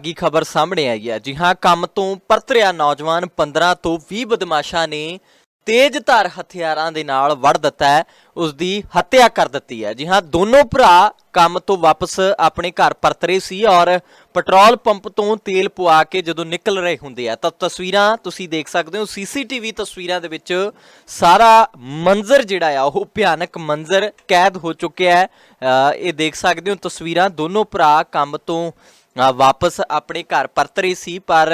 ਮੰਦਭਾਗੀ ਖਬਰ ਸਾਹਮਣੇ ਆਈ ਹੈ। ਜੀ ਹਾਂ ਕੰਮ ਤੋਂ ਪਰਤ ਰਿਹਾ ਨੌਜਵਾਨ 15 ਤੋਂ 20 ਬਦਮਾਸ਼ਾਂ ਨੇ ਤੇਜ਼ ਧਾਰ ਹਥਿਆਰਾਂ ਦੇ ਨਾਲ ਵੜ ਦਿੱਤਾ ਹੈ। ਉਸ ਦੀ ਹੱਤਿਆ ਕਰ ਦਿੱਤੀ ਹੈ। ਜੀ ਹਾਂ ਦੋਨੋਂ ਭਰਾ ਕੰਮ ਤੋਂ ਵਾਪਸ ਆਪਣੇ ਘਰ ਪਰਤ ਰਹੇ ਸੀ ਔਰ ਪੈਟਰੋਲ ਪੰਪ ਤੋਂ ਤੇਲ ਪਵਾ ਕੇ ਜਦੋਂ ਨਿਕਲ ਰਹੇ ਹੁੰਦੇ ਆ ਤਾਂ ਤਸਵੀਰਾਂ ਤੁਸੀਂ ਦੇਖ ਸਕਦੇ ਹੋ। ਸੀਸੀਟੀਵੀ ਤਸਵੀਰਾਂ ਦੇ ਵਿੱਚ ਸਾਰਾ ਮੰਜ਼ਰ ਜਿਹੜਾ ਆ ਉਹ ਭਿਆਨਕ ਮੰਜ਼ਰ ਕੈਦ ਹੋ ਚੁੱਕਿਆ ਹੈ। ਅ, ਇਹ ਦੇਖ ਸਕਦੇ ਹੋ ਤਸਵੀਰਾਂ ਦੋਨੋਂ ਭਰਾ ਕੰਮ ਤੋਂ ਵਾਪਸ ਆਪਣੇ ਘਰ ਪਰਤ ਰਹੀ ਸੀ ਪਰ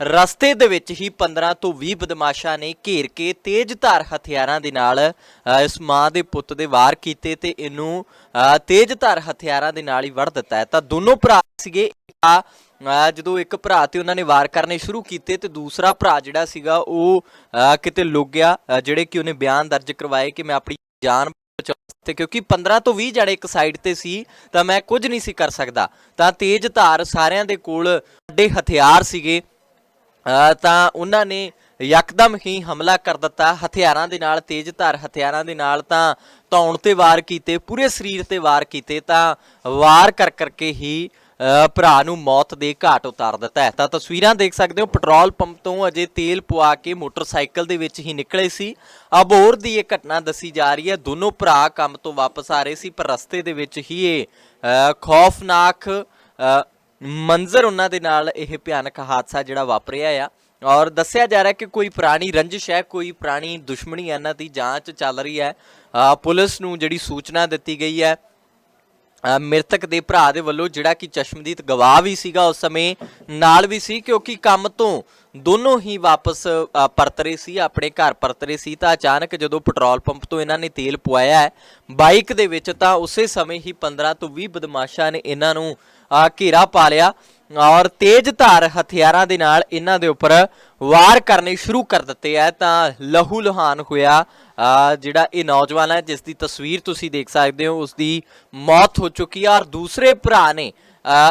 ਰਸਤੇ ਦੇ ਵਿੱਚ ਹੀ 15 ਤੋਂ 20 ਬਦਮਾਸ਼ਾਂ ਨੇ ਘੇਰ ਕੇ ਤੇਜ਼ ਧਾਰ ਹਥਿਆਰਾਂ ਦੇ ਨਾਲ ਇਸ ਮਾਂ ਦੇ ਪੁੱਤ ਦੇ ਵਾਰ ਕੀਤੇ ਤੇ ਇਹਨੂੰ ਅ, ਤੇਜ਼ ਧਾਰ ਹਥਿਆਰਾਂ ਦੇ ਨਾਲ ਹੀ ਵੜ ਦਿੱਤਾ ਤਾਂ ਦੋਨੋਂ ਭਰਾ ਸੀਗੇ ਜਦੋਂ ਇੱਕ ਭਰਾ ਤੇ ਉਹਨਾਂ ਨੇ ਵਾਰ ਕਰਨੇ ਸ਼ੁਰੂ ਕੀਤੇ ਤੇ ਦੂਸਰਾ ਭਰਾ ਜਿਹੜਾ ਸੀਗਾ ਉਹ ਕਿਤੇ ਲੁੱਕ ਗਿਆ ਜਿਹੜੇ ਕਿ ਉਹਨੇ ਬਿਆਨ ਦਰਜ ਕਰਵਾਏ ਕਿ ਮੈਂ ਆਪਣੀ ਜਾਨ ਤੇ ਕਿਉਂਕਿ 15 ਤੋਂ 20 ਜਣੇ ਇੱਕ ਸਾਈਡ ਤੇ ਸੀ ਤਾਂ ਮੈਂ ਕੁਝ ਨਹੀਂ ਸੀ ਕਰ ਸਕਦਾ। ਤਾਂ ਤੇਜ਼ ਧਾਰ ਸਾਰਿਆਂ ਦੇ ਕੋਲ ਵੱਡੇ ਹਥਿਆਰ ਸੀਗੇ। ਅ, ਤਾਂ ਉਹਨਾਂ ਨੇ ਯਕਦਮ ਹੀ ਹਮਲਾ ਕਰ ਦਿੱਤਾ ਹਥਿਆਰਾਂ ਦੇ ਨਾਲ ਤੇਜ਼ ਧਾਰ ਹਥਿਆਰਾਂ ਦੇ ਨਾਲ। ਤਾਂ ਧੌਣ ਤੇ ਵਾਰ ਕੀਤੇ ਪੂਰੇ ਸਰੀਰ ਤੇ ਵਾਰ ਕੀਤੇ ਤਾਂ ਵਾਰ ਕਰ ਕਰਕੇ ਹੀ ਭਰਾ ਨੂੰ ਮੌਤ ਦੇ ਘਾਟ ਉਤਾਰ ਦਿੱਤਾ ਹੈ। ਤਾਂ ਤਸਵੀਰਾਂ ਦੇਖ ਸਕਦੇ ਹੋ, ਪੈਟਰੋਲ ਪੰਪ ਤੋਂ ਅਜੇ ਤੇਲ ਪਵਾ ਕੇ ਮੋਟਰਸਾਈਕਲ ਦੇ ਵਿੱਚ ਹੀ ਨਿਕਲੇ ਸੀ। ਅਬੋਰ ਦੀ ਇਹ ਘਟਨਾ ਦੱਸੀ ਜਾ ਰਹੀ ਹੈ। ਦੋਨੋਂ ਭਰਾ ਕੰਮ ਤੋਂ ਵਾਪਸ ਆ ਰਹੇ ਸੀ, ਪਰ ਰਸਤੇ ਦੇ ਵਿੱਚ ਹੀ ਇਹ ਖੌਫਨਾਕ ਮੰਜ਼ਰ ਉਹਨਾਂ ਦੇ ਨਾਲ ਇਹ ਭਿਆਨਕ ਹਾਦਸਾ ਜਿਹੜਾ ਵਾਪਰਿਆ ਆ। ਔਰ ਦੱਸਿਆ ਜਾ ਰਿਹਾ ਕਿ ਕੋਈ ਪੁਰਾਣੀ ਰੰਜਿਸ਼ ਹੈ, ਕੋਈ ਪੁਰਾਣੀ ਦੁਸ਼ਮਣੀ ਇਹਨਾਂ ਦੀ ਜਾਂਚ ਚੱਲ ਰਹੀ ਹੈ। ਪੁਲਿਸ ਨੂੰ ਜਿਹੜੀ ਸੂਚਨਾ ਦਿੱਤੀ ਗਈ ਹੈ ਮ੍ਰਿਤਕ ਦੇ ਭਰਾ ਦੇ ਵੱਲੋਂ ਜਿਹੜਾ ਕਿ ਚਸ਼ਮਦੀਦ ਗਵਾਹ ਵੀ ਸੀਗਾ ਉਸ ਸਮੇਂ ਨਾਲ ਵੀ ਸੀ ਕਿਉਂਕਿ ਕੰਮ ਤੋਂ ਦੋਨੋਂ ਹੀ ਵਾਪਸ ਪਰਤ ਰਹੇ ਸੀ ਆਪਣੇ ਘਰ ਪਰਤ ਰਹੇ ਸੀ ਤਾਂ ਅਚਾਨਕ ਜਦੋਂ ਪੈਟਰੋਲ ਪੰਪ ਤੋਂ ਇਹਨਾਂ ਨੇ ਤੇਲ ਪਵਾਇਆ ਹੈ ਬਾਈਕ ਦੇ ਵਿੱਚ ਤਾਂ ਉਸੇ ਸਮੇਂ ਹੀ 15 ਤੋਂ 20 ਬਦਮਾਸ਼ਾਂ ਨੇ ਇਹਨਾਂ ਨੂੰ ਅ, ਘੇਰਾ ਪਾ ਲਿਆ ਔਰ ਤੇਜ਼ ਧਾਰ ਹਥਿਆਰਾਂ ਦੇ ਨਾਲ ਇਹਨਾਂ ਦੇ ਉੱਪਰ ਵਾਰ ਕਰਨੇ ਸ਼ੁਰੂ ਕਰ ਦਿੱਤੇ ਆ, ਤਾਂ ਲਹੂ ਲੁਹਾਨ ਹੋਇਆ ਜਿਹੜਾ ਇਹ ਨੌਜਵਾਨ ਹੈ, ਜਿਸ ਦੀ ਤਸਵੀਰ ਤੁਸੀਂ ਦੇਖ ਸਕਦੇ ਹੋ, ਉਸ ਦੀ ਮੌਤ ਹੋ ਚੁੱਕੀ ਹੈ ਔਰ ਦੂਸਰੇ ਭਰਾ ਨੇ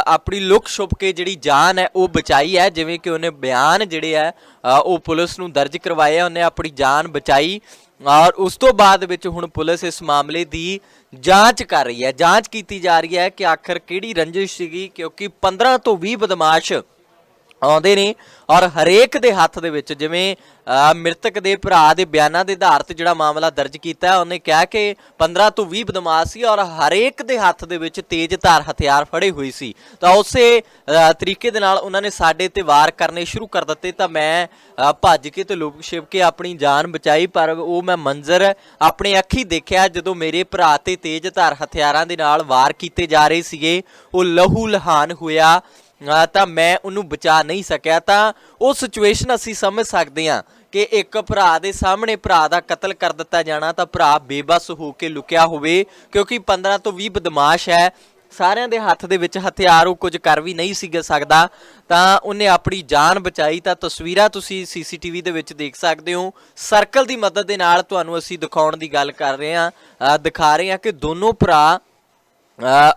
ਆਪਣੀ ਲੁੱਕ ਛੁਪ ਕੇ ਜਿਹੜੀ ਜਾਨ ਹੈ, ਉਹ ਬਚਾਈ ਹੈ, ਜਿਵੇਂ ਕਿ ਉਹਨੇ ਬਿਆਨ ਜਿਹੜੇ ਹੈ ਉਹ ਪੁਲਿਸ ਨੂੰ ਦਰਜ ਕਰਵਾਏ ਆ, ਉਹਨੇ ਆਪਣੀ ਜਾਨ ਬਚਾਈ, ਔਰ ਉਸ ਤੋਂ ਬਾਅਦ ਵਿੱਚ ਹੁਣ ਪੁਲਿਸ ਇਸ ਮਾਮਲੇ ਦੀ ਜਾਂਚ ਕਰ ਰਹੀ ਹੈ। ਜਾਂਚ ਕੀਤੀ ਜਾ ਰਹੀ ਹੈ ਕਿ ਆਖਰ ਕਿਹੜੀ ਰੰਜਿਸ਼ ਸੀਗੀ, ਕਿਉਂਕਿ 15 ਤੋਂ 20 ਬਦਮਾਸ਼ ਆਉਂਦੇ ਨੇ ਔਰ ਹਰੇਕ ਦੇ ਹੱਥ ਦੇ ਵਿੱਚ ਜਿਵੇਂ ਮ੍ਰਿਤਕ ਦੇ ਭਰਾ ਦੇ ਬਿਆਨਾਂ ਦੇ ਆਧਾਰ ਤੇ ਜਿਹੜਾ ਮਾਮਲਾ ਦਰਜ ਕੀਤਾ ਹੈ, ਉਹਨੇ ਕਿਹਾ ਕਿ 15 ਤੋਂ 20 ਬਦਮਾਸ਼ ਸੀ ਔਰ ਹਰੇਕ ਦੇ ਹੱਥ ਦੇ ਵਿੱਚ ਤੇਜ਼ ਧਾਰ ਹਥਿਆਰ ਫੜੇ ਹੋਏ ਸੀ। ਤਾਂ ਉਸੇ ਤਰੀਕੇ ਦੇ ਨਾਲ ਉਹਨਾਂ ਨੇ ਸਾਡੇ ਤੇ ਵਾਰ ਕਰਨੇ ਸ਼ੁਰੂ ਕਰ ਦਿੱਤੇ ਤਾਂ ਮੈਂ ਭੱਜ ਕੇ ਤੇ ਲੁਕ ਛਿਪ ਕੇ ਆਪਣੀ ਜਾਨ ਬਚਾਈ ਪਰ ਉਹ ਮੈਂ ਮੰਜ਼ਰ ਆਪਣੇ ਅੱਖੀ ਦੇਖਿਆ ਜਦੋਂ ਮੇਰੇ ਭਰਾ ਤੇ ਤੇਜ਼ ਧਾਰ ਹਥਿਆਰਾਂ ਦੇ ਨਾਲ ਵਾਰ ਕੀਤੇ ਜਾ ਰਹੇ ਸੀਗੇ ਉਹ ਲਹੂ ਲਹਾਨ ਹੋਇਆ। ਤਾਂ ਮੈਂ ਉਹਨੂੰ ਬਚਾ ਨਹੀਂ ਸਕਿਆ, ਤਾਂ ਉਹ ਸਿਚੁਏਸ਼ਨ ਅਸੀਂ ਸਮਝ ਸਕਦੇ ਹਾਂ ਕਿ ਇੱਕ ਭਰਾ ਦੇ ਸਾਹਮਣੇ ਭਰਾ ਦਾ ਕਤਲ ਕਰ ਦਿੱਤਾ ਜਾਣਾ, ਤਾਂ ਭਰਾ ਬੇਬਸ ਹੋ ਕੇ ਲੁਕਿਆ ਹੋਵੇ, ਕਿਉਂਕਿ 15 ਤੋਂ 20 ਬਦਮਾਸ਼ ਹੈ। ਸਾਰਿਆਂ ਦੇ ਹੱਥ ਦੇ ਵਿੱਚ ਹਥਿਆਰ, ਉਹ ਕੁਝ ਕਰ ਵੀ ਨਹੀਂ ਸੀ ਸਕਦਾ। ਤਾਂ ਉਹਨੇ ਆਪਣੀ ਜਾਨ ਬਚਾਈ, ਤਾਂ ਤਸਵੀਰਾਂ ਤੁਸੀਂ ਸੀਸੀਟੀਵੀ ਦੇ ਵਿੱਚ ਦੇਖ ਸਕਦੇ ਹੋ। ਸਰਕਲ ਦੀ ਮਦਦ ਦੇ ਨਾਲ ਤੁਹਾਨੂੰ ਅਸੀਂ ਦਿਖਾਉਣ ਦੀ ਗੱਲ ਕਰ ਰਹੇ ਹਾਂ। ਦਿਖਾ ਰਹੇ ਹਾਂ ਕਿ ਦੋਨੋਂ ਭਰਾ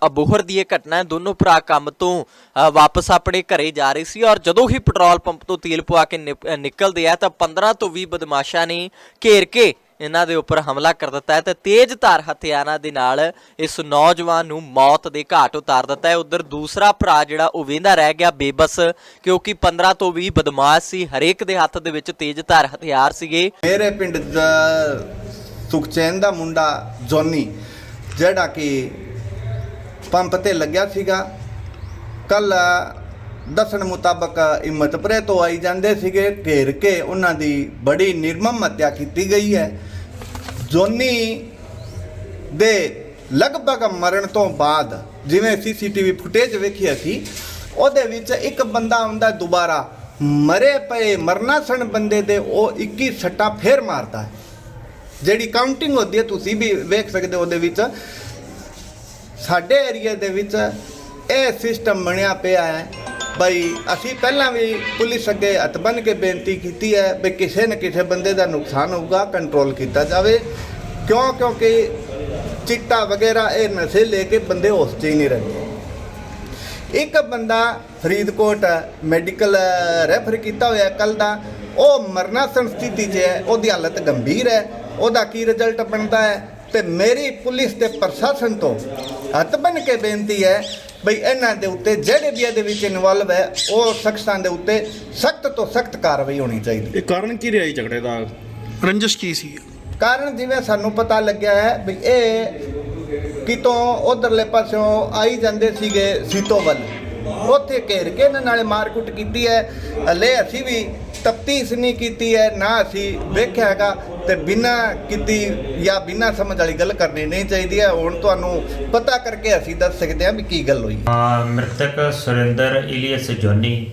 ਅਬੋਹਰ ਦੀ ਇਹ ਘਟਨਾ ਹੈ, ਦੋਨੋਂ ਭਰਾ ਕੰਮ ਤੋਂ ਵਾਪਸ ਆਪਣੇ ਘਰੇ ਜਾ ਰਹੇ ਸੀ ਔਰ ਜਦੋਂ ਹੀ ਪੈਟਰੋਲ ਪੰਪ ਤੋਂ ਤੇਲ ਪਵਾ ਕੇ ਨਿਕਲਦੇ ਆ ਤਾਂ 15 ਤੋਂ 20 ਬਦਮਾਸ਼ਾਂ ਨੇ ਘੇਰ ਕੇ ਇਹਨਾਂ ਦੇ ਉੱਪਰ ਹਮਲਾ ਕਰ ਦਿੱਤਾ ਹੈ ਤੇ ਤੇਜ਼ ਧਾਰ ਹਥਿਆਰਾਂ ਦੇ ਨਾਲ ਇਸ ਨੌਜਵਾਨ ਨੂੰ ਮੌਤ ਦੇ ਘਾਟ ਉਤਾਰ ਦਿੱਤਾ ਹੈ। ਉਧਰ ਦੂਸਰਾ ਭਰਾ ਜਿਹੜਾ ਉਹ ਵੇਂਦਾ ਰਹਿ ਗਿਆ ਬੇਬਸ, ਕਿਉਂਕਿ 15 ਤੋਂ 20 ਬਦਮਾਸ਼ ਸੀ, ਹਰੇਕ ਦੇ ਹੱਥ ਦੇ ਵਿੱਚ ਤੇਜ਼ ਧਾਰ ਹਥਿਆਰ ਸੀਗੇ। ਮੇਰੇ ਪਿੰਡ ਦਾ ਸੁਖਚੈਨ ਦਾ ਮੁੰਡਾ ਜੋਨੀ, ਜਿਹੜਾ ਕਿ ਪੰਪ ਤੇ ਲੱਗਿਆ ਸੀਗਾ। ਕੱਲ ਦੱਸਣ ਮੁਤਾਬਕ ਹਿੰਮਤਪੁਰੇ ਤੋਂ ਆਈ ਜਾਂਦੇ ਸੀਗੇ। ਘੇਰ ਕੇ ਉਹਨਾਂ ਦੀ ਬੜੀ ਨਿਰਮਮ ਹੱਤਿਆ ਕੀਤੀ ਗਈ ਹੈ। ਜੋਨੀ ਦੇ ਲਗਭਗ ਮਰਨ ਤੋਂ ਬਾਅਦ ਜਿਵੇਂ ਸੀਸੀਟੀਵੀ ਫੁਟੇਜ ਵੇਖੀ ਅਸੀਂ ਉਹਦੇ ਵਿੱਚ ਇੱਕ ਬੰਦਾ ਆਉਂਦਾ, ਦੁਬਾਰਾ ਮਰੇ ਪਏ, ਮਰਨਾ ਸਣ ਬੰਦੇ ਦੇ ਉਹ 21 ਸੱਟਾਂ ਫੇਰ ਮਾਰਦਾ ਹੈ। ਜਿਹੜੀ ਕਾਊਂਟਿੰਗ ਹੁੰਦੀ ਹੈ, ਤੁਸੀਂ ਵੀ ਵੇਖ ਸਕਦੇ ਹੋ ਉਹਦੇ ਵਿੱਚ। ਸਾਡੇ ਏਰੀਆ ਦੇ ਵਿੱਚ ਇਹ ਸਿਸਟਮ ਬਣਿਆ ਪਿਆ ਹੈ। ਬਈ ਅਸੀਂ ਪਹਿਲਾਂ ਵੀ ਪੁਲਿਸ ਅੱਗੇ ਹੱਥ ਬੰਨ੍ਹ ਕੇ ਬੇਨਤੀ ਕੀਤੀ ਹੈ ਵੀ ਕਿਸੇ ਨਾ ਕਿਸੇ ਬੰਦੇ ਦਾ ਨੁਕਸਾਨ ਹੋਊਗਾ ਕੰਟਰੋਲ ਕੀਤਾ ਜਾਵੇ। ਕਿਉਂ? ਕਿਉਂਕਿ ਚਿੱਟਾ ਵਗੈਰਾ ਇਹ ਨਸ਼ੇ ਲੈ ਕੇ ਬੰਦੇ ਹੋਸ਼ 'ਚ ਹੀ ਨਹੀਂ ਰਹਿੰਦੇ। ਇੱਕ ਬੰਦਾ ਫਰੀਦਕੋਟ ਮੈਡੀਕਲ ਰੈਫਰ ਕੀਤਾ ਹੋਇਆ ਕੱਲ ਦਾ, ਉਹ ਮਰਨਾ ਸੰਸਥਿਤੀ 'ਚ ਹੈ, ਉਹਦੀ ਹਾਲਤ ਗੰਭੀਰ ਹੈ, ਉਹਦਾ ਕੀ ਰਿਜ਼ਲਟ ਬਣਦਾ ਹੈ? ਤੇ ਮੇਰੀ ਪੁਲਿਸ ਤੇ ਪ੍ਰਸ਼ਾਸਨ ਤੋਂ ਹੱਥ ਬੰਨ੍ਹ ਕੇ ਬੇਨਤੀ ਹੈ ਬਈ ਇਹਨਾਂ ਦੇ ਉੱਤੇ ਜਿਹੜੇ ਵੀ ਇਹਦੇ ਵਿੱਚ ਇਨਵੋਲਵ ਹੈ ਉਹ ਸ਼ਖਸਾਂ ਦੇ ਉੱਤੇ ਸਖਤ ਤੋਂ ਸਖਤ ਕਾਰਵਾਈ ਹੋਣੀ ਚਾਹੀਦੀ। ਇਹ ਕਾਰਨ ਕੀ ਰਿਹਾ ਜੀ ਝਗੜੇ ਦਾ? ਰੰਜਿਸ਼ ਕੀ ਸੀ? ਕਾਰਨ ਜਿਵੇਂ ਸਾਨੂੰ ਪਤਾ ਲੱਗਿਆ ਹੈ ਵੀ ਇਹ ਕਿਤੋਂ ਉਧਰਲੇ ਪਾਸਿਓਂ ਆਈ ਜਾਂਦੇ ਸੀਗੇ ਸੀਤੋ ਵੱਲ। ਉੱਥੇ ਘੇਰ ਕੇ ਇਹਨਾਂ ਨਾਲੇ ਮਾਰਕੁੱਟ ਕੀਤੀ ਹੈ। ਹਲੇ ਅਸੀਂ ਵੀ ਤਫਤੀਸ਼ ਨਹੀਂ ਕੀਤੀ ਹੈ ਨਾ ਅਸੀਂ ਵੇਖਿਆ ਹੈਗਾ। ਤੇ ਬਿਨਾਂ ਕੀਤੀ ਜਾਂ ਬਿਨਾਂ ਸਮਝ ਵਾਲੀ ਗੱਲ ਕਰਨੀ ਨਹੀਂ ਚਾਹੀਦੀ ਹੈ। ਹੁਣ ਤੁਹਾਨੂੰ ਪਤਾ ਕਰਕੇ ਅਸੀਂ ਦੱਸ ਸਕਦੇ ਹਾਂ ਵੀ ਕੀ ਗੱਲ ਹੋਈ। ਮ੍ਰਿਤਕ ਸੁਰਿੰਦਰ ਇਲੀਅਸ ਜੋਨੀ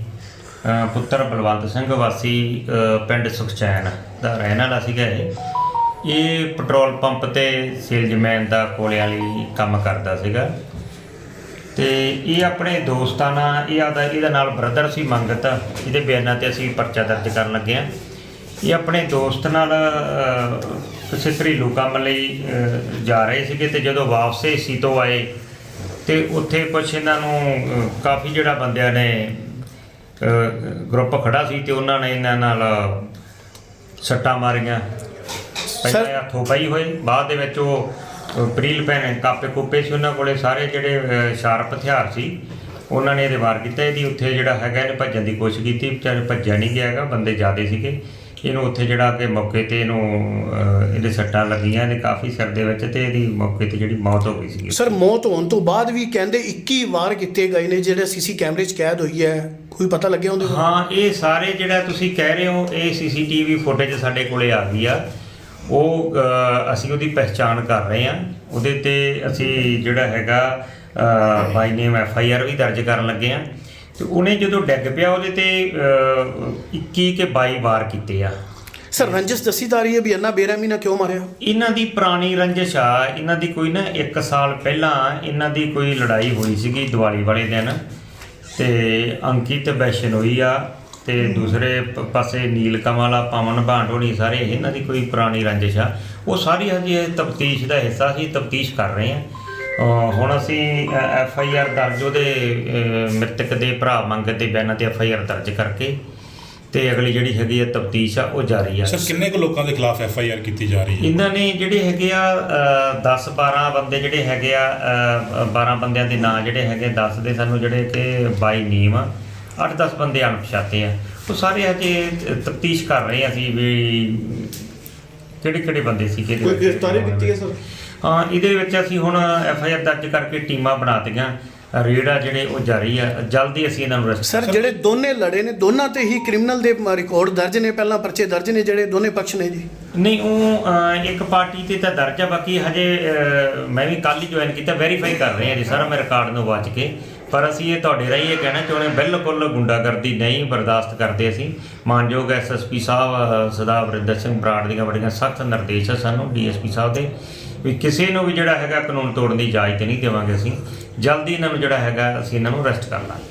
ਪੁੱਤਰ ਬਲਵੰਤ ਸਿੰਘ, ਵਾਸੀ ਪਿੰਡ ਸੁਖਚੈਨ ਦਾ ਰਹਿਣ ਵਾਲਾ ਸੀਗਾ ਇਹ। ਇਹ ਪੈਟਰੋਲ ਪੰਪ ਤੇ ਸੇਲਜ਼ਮੈਨ ਦਾ ਕੋਲਿਆਂ ਲਈ ਕੰਮ ਕਰਦਾ ਸੀਗਾ। ਤੇ ਇਹ ਆਪਣੇ ਦੋਸਤਾਂ ਨਾਲ, ਇਹ ਆਦਾ ਇਹਦਾ ਨਾਲ ਬ੍ਰਦਰ ਸੀ ਮੰਗਤ। ਇਹਦੇ ਬਿਆਨਾਂ ਤੇ ਅਸੀਂ ਪਰਚਾ ਦਰਜ ਕਰਨ ਲੱਗੇ ਆ ਇਹ ਆਪਣੇ ਦੋਸਤ ਨਾਲ ਕਿਸੇ ਘਰੇਲੂ ਕੰਮ ਲਈ ਜਾ ਰਹੇ ਸੀਗੇ ਤੇ ਜਦੋਂ ਵਾਪਸੇ ਸੀਤੋ ਆਏ ਤੇ ਉੱਥੇ ਕੁਛ ਇਹਨਾਂ ਨੂੰ ਕਾਫੀ ਜਿਹੜਾ ਬੰਦਿਆਂ ਨੇ ਗਰੁੱਪ ਖੜਾ ਸੀ ਤੇ ਉਹਨਾਂ ਨੇ ਇਹਨਾਂ ਨਾਲ ਸੱਟਾਂ ਮਾਰੀਆਂ। ਪਹਿਲਾਂ ਹੱਥੋਂ ਪਈ ਹੋਏ ਬਾਅਦ ਦੇ ਵਿੱਚ ਉਹ ਪ੍ਰੀਲ ਪੈਨ ਕਾਪੇ ਕੁੱਪੇ ਸੀ ਉਹਨਾਂ ਕੋਲੇ ਸਾਰੇ ਜਿਹੜੇ ਸ਼ਾਰਪ ਹਥਿਆਰ ਸੀ ਉਹਨਾਂ ਨੇ ਇਹਦੇ ਵਾਰ ਕੀਤਾ। ਇਹਦੀ ਉੱਥੇ ਜਿਹੜਾ ਹੈਗਾ ਇਹਨੇ ਭੱਜਣ ਦੀ ਕੋਸ਼ਿਸ਼ ਕੀਤੀ ਵਿਚਾਰੇ ਭੱਜਿਆ ਨਹੀਂ ਗਿਆ ਹੈਗਾ ਬੰਦੇ ਜ਼ਿਆਦੇ ਸੀਗੇ। ਇਹਨੂੰ ਉੱਥੇ ਜਿਹੜਾ ਕਿ ਮੌਕੇ ਤੇ ਇਹਨੂੰ ਅਹ, ਇਹਦੇ ਸੱਟਾਂ ਲੱਗੀਆਂ ਇਹਦੇ ਕਾਫੀ ਸਿਰ ਦੇ ਵਿੱਚ ਤੇ ਇਹਦੀ ਮੌਕੇ ਤੇ ਜਿਹੜੀ ਮੌਤ ਹੋ ਗਈ ਸੀ ਸਰ ਮੌਤ ਹੋਣ ਤੋਂ ਬਾਅਦ ਵੀ ਕਹਿੰਦੇ 21 ਵਾਰ ਕੀਤੇ ਗਏ ਨੇ ਜਿਹੜੇ ਸੀਸੀ ਕੈਮਰੇ 'ਚ ਕੈਦ ਹੋਈ ਹੈ। ਕੋਈ ਪਤਾ ਲੱਗਿਆ ਉਹਦੇ ਬਾਰੇ? ਹਾਂ ਇਹ ਸਾਰੇ ਜਿਹੜਾ ਤੁਸੀਂ ਕਹਿ ਰਹੇ ਹੋ ਇਹ ਸੀਸੀਟੀਵੀ ਫੁਟੇਜ ਸਾਡੇ ਕੋਲੇ ਆ ਗਈ ਆ। ਉਹ ਅਸੀਂ ਉਹਦੀ ਪਹਿਚਾਣ ਕਰ ਰਹੇ ਆ ਉਹਦੇ ਤੇ ਅਸੀਂ ਜਿਹੜਾ ਹੈਗਾ ਬਾਈ ਨੇਮ ਐਫ ਆਈ ਆਰ ਵੀ ਦਰਜ ਕਰਨ ਲੱਗੇ ਆ ਤੇ ਉਹਨੇ ਜਦੋਂ ਡਿੱਗ ਪਿਆ ਉਹਦੇ ਤੇ ਅ, 21 ਕੇ 22 ਵਾਰ ਕੀਤੇ ਆ। ਸਰ ਰੰਜਿਸ਼ ਦੱਸੀ ਜਾ ਰਹੀ ਹੈ ਵੀ ਇੰਨਾ ਬੇਰਹਿਮੀ ਨਾਲ ਕਿਉਂ ਮਾਰਿਆ? ਇਹਨਾਂ ਦੀ ਪੁਰਾਣੀ ਰੰਜਿਸ਼ ਆ ਇਹਨਾਂ ਦੀ ਕੋਈ ਨਾ 1 ਸਾਲ ਪਹਿਲਾਂ ਇਹਨਾਂ ਦੀ ਕੋਈ ਲੜਾਈ ਹੋਈ ਸੀਗੀ ਦੀਵਾਲੀ ਵਾਲੇ ਦਿਨ। ਤੇ ਅੰਕਿਤ ਬੈਸ਼ਨੋਈ ਆ ਤੇ ਦੂਸਰੇ ਪ- ਪਾਸੇ ਨੀਲ ਕਮਲ ਆ ਪਵਨ ਭਾਂਡੋਣੀ ਸਾਰੇ ਇਹਨਾਂ ਦੀ ਕੋਈ ਪੁਰਾਣੀ ਰੰਜਿਸ਼ ਆ। ਉਹ ਸਾਰੀ ਹਜੇ ਤਫਤੀਸ਼ ਦਾ ਹਿੱਸਾ ਸੀ ਤਫਤੀਸ਼ ਕਰ ਰਹੇ ਆ। ਅਹ ਹੁਣ ਅਸੀਂ ਐਫ ਆਈ ਆਰ ਦਰਜ ਉਹਦੇ ਮ੍ਰਿਤਕ ਦੇ ਭਰਾ ਮੰਗਤ ਦੇ ਬਿਆਨਾਂ ਤੇ ਐਫ ਆਈ ਆਰ ਦਰਜ ਕਰਕੇ ਤੇ ਅਗਲੀ ਜਿਹੜੀ ਹੈਗੀ ਆ ਤਫਤੀਸ਼ ਆ ਉਹ ਜਾਰੀ ਆ। ਸਰ ਕਿੰਨੇ ਕੁ ਲੋਕਾਂ ਦੇ ਖਿਲਾਫ ਐਫ ਆਈ ਆਰ ਕੀਤੀ ਜਾ ਰਹੀ ਹੈ? ਇਹਨਾਂ ਨੇ ਜਿਹੜੇ ਹੈਗੇ ਆ 10 12 ਬੰਦੇ ਜਿਹੜੇ ਹੈਗੇ ਆ 12 ਬੰਦਿਆਂ ਦੇ ਨਾਂ ਜਿਹੜੇ ਹੈਗੇ ਦੱਸਦੇ ਸਾਨੂੰ ਜਿਹੜੇ ਕਿ ਬਾਈ ਨੇਮ 8-10 ਬੰਦੇ ਅਣਪਛਾਤੇ ਆ। ਉਹ ਸਾਰੇ ਹਜੇ ਤਫਤੀਸ਼ ਕਰ ਰਹੇ ਆ ਅਸੀਂ ਵੀ ਕਿਹੜੇ ਕਿਹੜੇ ਬੰਦੇ ਸੀ ਕਿਹਦੇ ਕੋਈ ਗ੍ਰਿਫਤਾਰੀ ਕੀਤੀ ਹੈ ਸਰ? ਇਹਦੇ ਵਿੱਚ ਅਸੀਂ ਹੁਣ ਐਫ ਆਈ ਆਰ ਦਰਜ ਕਰਕੇ ਟੀਮਾਂ ਬਣਾਤੀਆਂ ਰੇਡ ਆ ਜਿਹੜੇ ਉਹ ਜਾਰੀ ਆ। ਜਲਦੀ ਅਸੀਂ ਇਹਨਾਂ ਨੂੰ ਅਰੈਸਟ ਸਰ ਜਿਹੜੇ ਦੋਨੇ ਲੜੇ ਨੇ ਦੋਨਾਂ ਤੇ ਹੀ ਕ੍ਰਿਮੀਨਲ ਦੇ ਰਿਕਾਰਡ ਦਰਜ ਨੇ ਪਹਿਲਾਂ ਪਰਚੇ ਦਰਜ ਨੇ ਜਿਹੜੇ ਦੋਨੇ ਪਕਸ਼ ਨੇ ਜੀ। ਨਹੀਂ ਉਹ ਇੱਕ ਪਾਰਟੀ ਤੇ ਤਾਂ ਦਰਜ ਆ ਬਾਕੀ ਹਜੇ ਮੈਂ ਵੀ ਕੱਲ ਹੀ ਜੁਆਇਨ ਕੀਤਾ ਵੈਰੀਫਾਈ ਕਰ ਰਹੇ ਹਾਂ ਜੀ ਸਾਰਾ ਮੈਂ ਰਿਕਾਰਡ ਨੂੰ ਵਾਚ ਕੇ। ਪਰ ਅਸੀਂ ਇਹ ਤੁਹਾਡੇ ਰਾਹੀਂ ਇਹ ਕਹਿਣਾ ਚਾਹੁੰਦੇ ਬਿਲਕੁਲ ਗੁੰਡਾਗਰਦੀ ਨਹੀਂ ਬਰਦਾਸ਼ਤ ਕਰਦੇ ਅਸੀਂ। ਮਾਨਯੋਗ ਐਸਐਸਪੀ ਸਾਹਿਬ ਸਰਦਾਰ ਵਰਿੰਦਰ ਸਿੰਘ ਬਰਾੜ ਦੀਆਂ ਬੜੀਆਂ ਸਖਤ ਨਿਰਦੇਸ਼ ਆ ਸਾਨੂੰ ਡੀਐਸਪੀ ਸਾਹਿਬ ਦੇ। ਵੀ ਕਿਸੇ ਨੂੰ ਵੀ ਜਿਹੜਾ ਹੈਗਾ ਕਾਨੂੰਨ ਤੋੜਨ ਦੀ ਇਜਾਜ਼ਤ ਨਹੀਂ ਦੇਵਾਂਗੇ ਅਸੀਂ, ਜਲਦੀ ਇਹਨਾਂ ਨੂੰ ਜਿਹੜਾ ਹੈਗਾ ਅਸੀਂ ਇਹਨਾਂ ਨੂੰ ਅਰੈਸਟ ਕਰ ਲਾਂਗੇ।